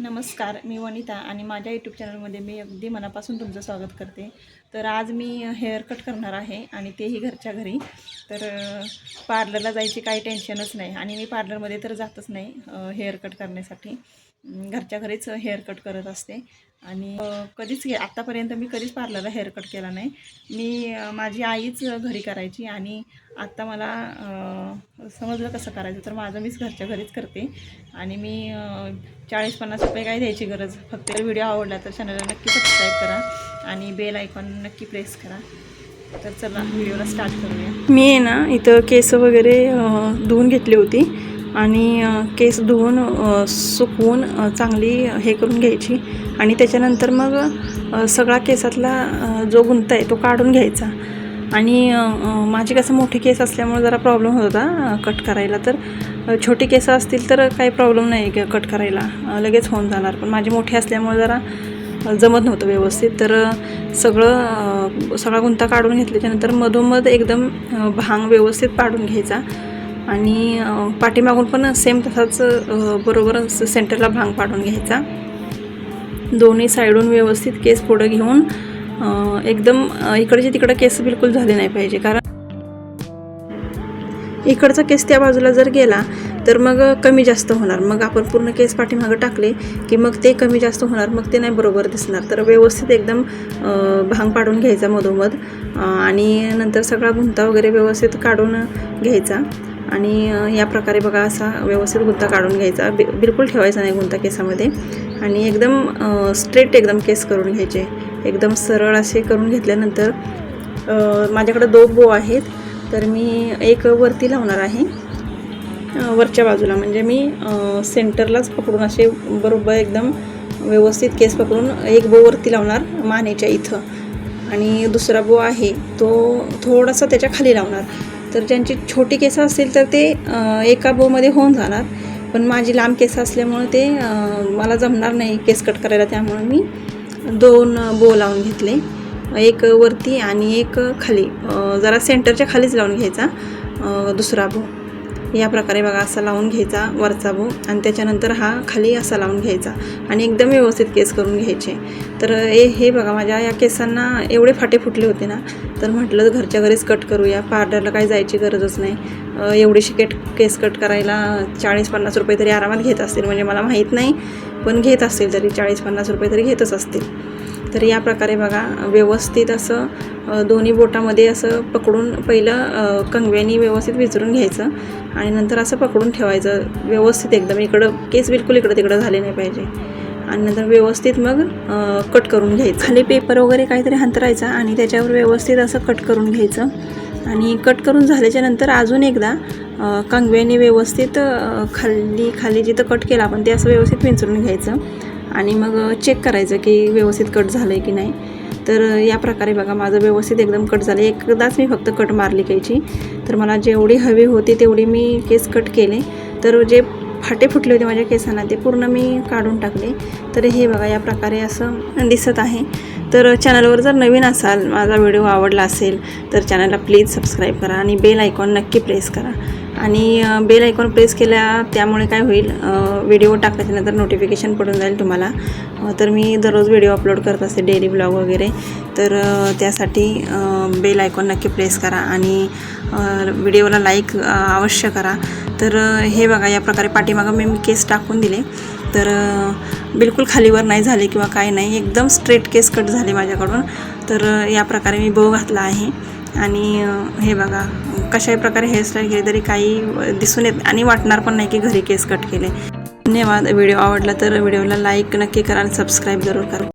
नमस्कार मी वनिता आणि माझ्या यूट्यूब चॅनलमध्ये मी अगदी मनापासून तुमचं स्वागत करते. तर आज मी हेअर कट करणार आहे आणि तेही घरच्या घरी. तर पार्लरला जायची काही टेन्शनच नाही आणि मी पार्लरमध्ये तर जातच नाही हेअर कट करण्यासाठी. घरच्या घरीच हेअर कट करत असते. आणि कधीच घे आत्तापर्यंत मी कधीच पार्लरला हेअर कट केला नाही. मी माझी आईच घरी करायची आणि आत्ता मला समजलं कसं करायचं तर माझं मीच घरच्या घरीच करते. आणि मी चाळीस पन्नास रुपये काय द्यायची गरज? फक्त व्हिडिओ आवडला तर चॅनलला नक्की सबस्क्राईब करा आणि बेल आयकॉन नक्की प्रेस करा. तर चला व्हिडिओला स्टार्ट करूया. मी आहे ना इथं केस वगैरे धुवून घेतली होती. आणि केस धुवून सुकवून चांगली हे करून घ्यायची. आणि त्याच्यानंतर मग सगळा केसातला जो गुंता आहे तो काढून घ्यायचा. आणि माझे माझी कसं मोठी केस असल्यामुळे जरा प्रॉब्लेम होत होता कट करायला. तर छोटे छोटी केस असतील तर काही प्रॉब्लेम नाही कट करायला. लगेच होऊन जाणार. पण माझी मोठी असल्यामुळे जरा जमत नव्हतं व्यवस्थित. तर सगळं सगळा गुंता काढून घेतल्याच्यानंतर मधोमध एकदम भांग व्यवस्थित पाडून घ्यायचा. आणि पाठीमागून पण सेम तसाच बरोबर स- सेंटरला भांग पाडून घ्यायचा. दोन्ही साईडून व्यवस्थित केस पुढं घेऊन एकदम इकडचे तिकडं केस बिलकुल झाले नाही पाहिजे. कारण इकडचा केस त्या बाजूला जर गेला तर मग कमी जास्त होणार. मग आपण पूर्ण केस पाठीमागं टाकले की मग ते कमी जास्त होणार मग ते नाही बरोबर दिसणार. तर व्यवस्थित एकदम भांग पाडून घ्यायचा मधोमध आणि नंतर सगळा गुंता वगैरे व्यवस्थित काढून घ्यायचा. आणि या प्रकारे बघा असा व्यवस्थित गुंता काढून घ्यायचा. बि बिलकुल ठेवायचा नाही गुंता केसामध्ये. आणि एकदम स्ट्रेट एकदम केस करून घ्यायचे. एकदम सरळ असे करून घेतल्यानंतर माझ्याकडे दोन बो आहेत. तर मी एक वरती लावणार आहे. वरच्या बाजूला. म्हणजे मी सेंटरलाच पकडून असे बरोबर एकदम व्यवस्थित केस पकडून एक बो वरती लावणार मानेच्या इथं. आणि दुसरा बो आहे तो थोडासा त्याच्याखाली लावणार. तर ज्यांची छोटी केसं असतील तर ते एका बोमध्ये होऊन जाणार. पण माझी लांब केस असल्यामुळे ते मला जमणार नाही केस कट करायला. त्यामुळे मी दोन बो लावून घेतले. एक वरती आणि एक खाली. जरा सेंटरच्या खालीच लावून घ्यायचा दुसरा बो. या प्रकारे बघा असा लावून घ्यायचा वरचा बो आणि त्याच्यानंतर हा खाली असा लावून घ्यायचा. आणि एकदम व्यवस्थित केस करून घ्यायचे. तर ए हे बघा माझ्या या केसांना एवढे फाटे फुटले होते ना तर म्हटलं घरच्या घरीच कट करूया. पार्लरला काही जायची गरजच नाही. एवढीशी केट केस कट करायला चाळीस पन्नास रुपये तरी आरामात घेत असतील. म्हणजे मला माहीत नाही पण घेत असतील तरी चाळीस पन्नास रुपये तरी घेतच असतील. तर या प्रकारे बघा व्यवस्थित असं दोन्ही बोटामध्ये असं पकडून पहिलं कंगव्यानी व्यवस्थित विचरून घ्यायचं आणि नंतर असं पकडून ठेवायचं. व्यवस्थित एकदम इकडं केस बिलकुल इकडं तिकडं झाले नाही पाहिजे. आणि नंतर व्यवस्थित मग कट करून घ्यायचं. खाली पेपर वगैरे काहीतरी हंतरायचा आणि त्याच्यावर व्यवस्थित असं कट करून घ्यायचं. आणि कट करून झाल्याच्यानंतर अजून एकदा कंगव्याने व्यवस्थित खाली खाली जिथं कट केला आपण ते असं व्यवस्थित विंचरून घ्यायचं. आणि मग चेक करायचं की व्यवस्थित कट झालं आहे की नाही. तर या प्रकारे बघा माझं व्यवस्थित एकदम कट झालं एकदाच मी फक्त कट मारली कैची तर मला जेवढी हवी होती तेवढी मी केस कट केले. तर जे फाटे फुटले होते माझ्या केसांना ते पूर्ण मी काढून टाकले. तर हे बघा या प्रकारे असं दिसत आहे. तर चॅनलवर जर नवीन असाल माझा व्हिडिओ आवडला असेल तर चॅनलला प्लीज सबस्क्राईब करा आणि बेल आयकॉन नक्की प्रेस करा. आणि बेल आयकॉन प्रेस केल्या त्यामुळे काय होईल व्हिडिओ टाकल्याच्यानंतर नोटिफिकेशन पडून जाईल तुम्हाला. तर मी दररोज व्हिडिओ अपलोड करत असते डेली ब्लॉग वगैरे. तर त्यासाठी बेल आयकॉन नक्की प्रेस करा आणि व्हिडिओला लाईक अवश्य करा. तर हे बघा या प्रकारे पाठीमागं मी मी केस टाकून दिले. तर बिलकुल खालीवर नाही झाले किंवा काय नाही एकदम स्ट्रेट केस कट झाले माझ्याकडून. तर या प्रकारे मी बो घातला आहे. आणि हे बघा कशाही प्रकारे हेअरस्टाईल केली तरी काही दिसून येत आणि वाटणार पण नाही की घरी केस कट केले. धन्यवाद. व्हिडिओ आवडला तर व्हिडिओला लाईक नक्की करा आणि सबस्क्राईब जरूर करा.